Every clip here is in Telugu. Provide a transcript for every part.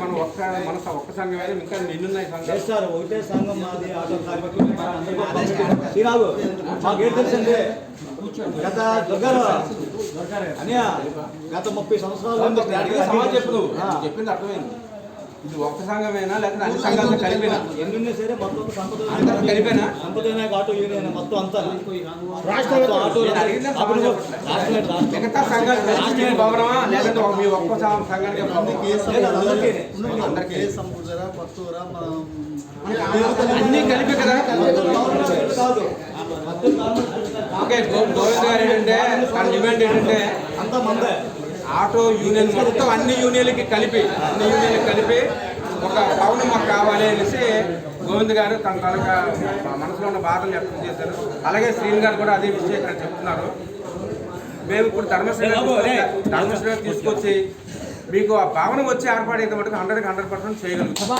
మనం ఒక్క మన ఒక్క సంఘమైనా ఇంకా ఎన్నున్నాయి సంఘాలు చేస్తారు ఒకటే సంఘం మాది ఆటో శ్రీరాబు మాకేం తెలుసండి గత దుర్గారావు అనియా గత ముప్పై సంవత్సరాలు చెప్పింది అర్థమైంది. ఇది ఒక్క సంఘమేనా? లేకపోతే అన్ని సంఘాలతో కలిపినా? ఎన్నున్నా సరే మొత్తం సంపద కలిపేనా? సంపద వినాయక ఆటో యూనియన్ మొత్తం అంతా. రాష్ట్ర. ఆటో మిగతా సంఘాలు కలిసి భవనమా లేదంటే ఒక- మీ ఒక్క సంఘానికి అందరికీ. అన్ని కలిపి కదా? ఓకే గోవింద్ గారు ఏంటంటే డిమాండ్ ఏంటంటే అంతా మందే. ఆటో యూనియన్ మొత్తం అన్ని యూనియన్లకి కలిపి అన్ని యూనియన్లకి కలిపి ఒక భవనం మాకు కావాలి అనేసి గోవింద్ గారు తన తాలూకా మనసులో ఉన్న బాధలు వ్యక్తం చేశారు. అలాగే శ్రీని గారు కూడా అదే విషయం ఇక్కడ చెప్తున్నారు. మేము ఇప్పుడు ధర్మశ్రీ ధర్మశ్రీ తీసుకొచ్చి మీకు ఆ భవనం వచ్చి ఏర్పాటైతే మటుకు హండ్రెడ్కి హండ్రెడ్ పర్సెంట్ చేయగలుగుతాం.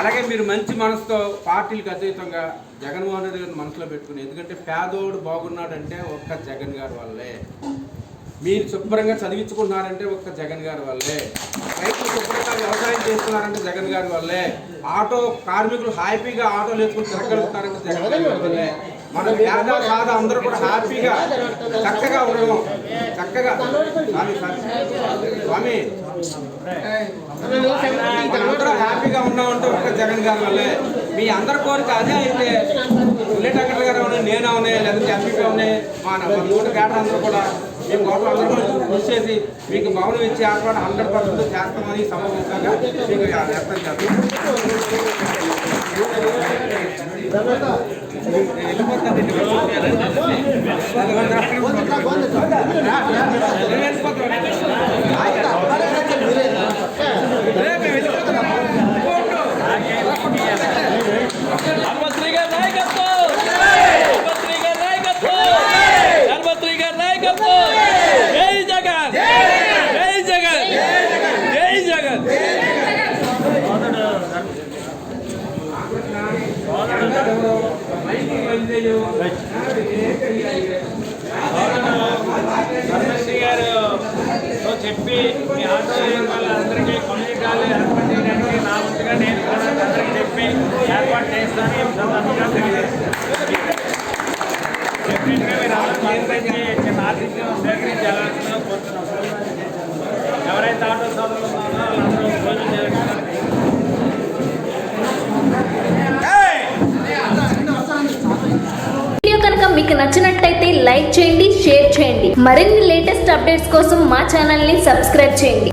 అలాగే మీరు మంచి మనసుతో పార్టీలకు అతీతంగా జగన్మోహన్ రెడ్డి గారిని మనసులో పెట్టుకుని ఎందుకంటే పేదోడు బాగున్నాడంటే ఒక్క జగన్ గారి వల్లే. మీరు శుభ్రంగా చదివించుకుంటున్నారంటే ఒక్క జగన్ గారి వల్లే. రైతులు శుభ్రంగా వ్యవసాయం చేస్తున్నారంటే జగన్ గారి వల్లే. ఆటో కార్మికులు హ్యాపీగా ఆటోలు వేసుకుని తిరగలుగుతున్నారంటే జగన్ గారి వల్లే. మన పేద సాధ అందరూ కూడా హ్యాపీగా చక్కగా ఉండడం. చక్కగా. స్వామి మనందరం హ్యాపీగా ఉన్నామంటే జగన్ గారి వల్లే. మీ అందరి కోరిక అదే అయితే బుల్లెట్ గారు అవునే నేను అవునే లేకపోతే ఎంపీపీ అవునే మా నూట కేటర్ అందరూ కూడా మేము కోట్ల అందరూ కూడా కృషి చేసి మీకు భవనం ఇచ్చి ఏర్పాటు హండ్రెడ్ పర్సెంట్ చేస్తామని సమావేశంగా మీకు వ్యక్తం చేస్తాం ధర్మశ్రీ గారి నాయకత్వం ధర్మశ్రీ గారి నాయకత్వం ధర్మశ్రీ గారి నాయకత్వం జై జగన్. జై జగన్ జై జగన్. చెప్పి మీ ఆటో వాళ్ళందరికీ కమ్యూనిటీలు ఏర్పాటు చేయడానికి నా వంతుగా నేను అందరికీ చెప్పి ఏర్పాటు చేస్తాను సందర్భంగా తెలియజేస్తాను డెఫినెట్గా మీరు చిన్న ఆతిథ్యం స్వీకరించాలని కోరుతున్నాం. ఎవరైతే ఆటో సోదరులు ఉన్నారో వాళ్ళందరూ భోజనం చేయాలి. కనుక మీకు నచ్చినట్టయితే లైక్ చేయండి షేర్ చేయండి. మరిన్ని లేటెస్ట్ అప్డేట్స్ కోసం మా ఛానల్ని సబ్స్క్రైబ్ చేయండి.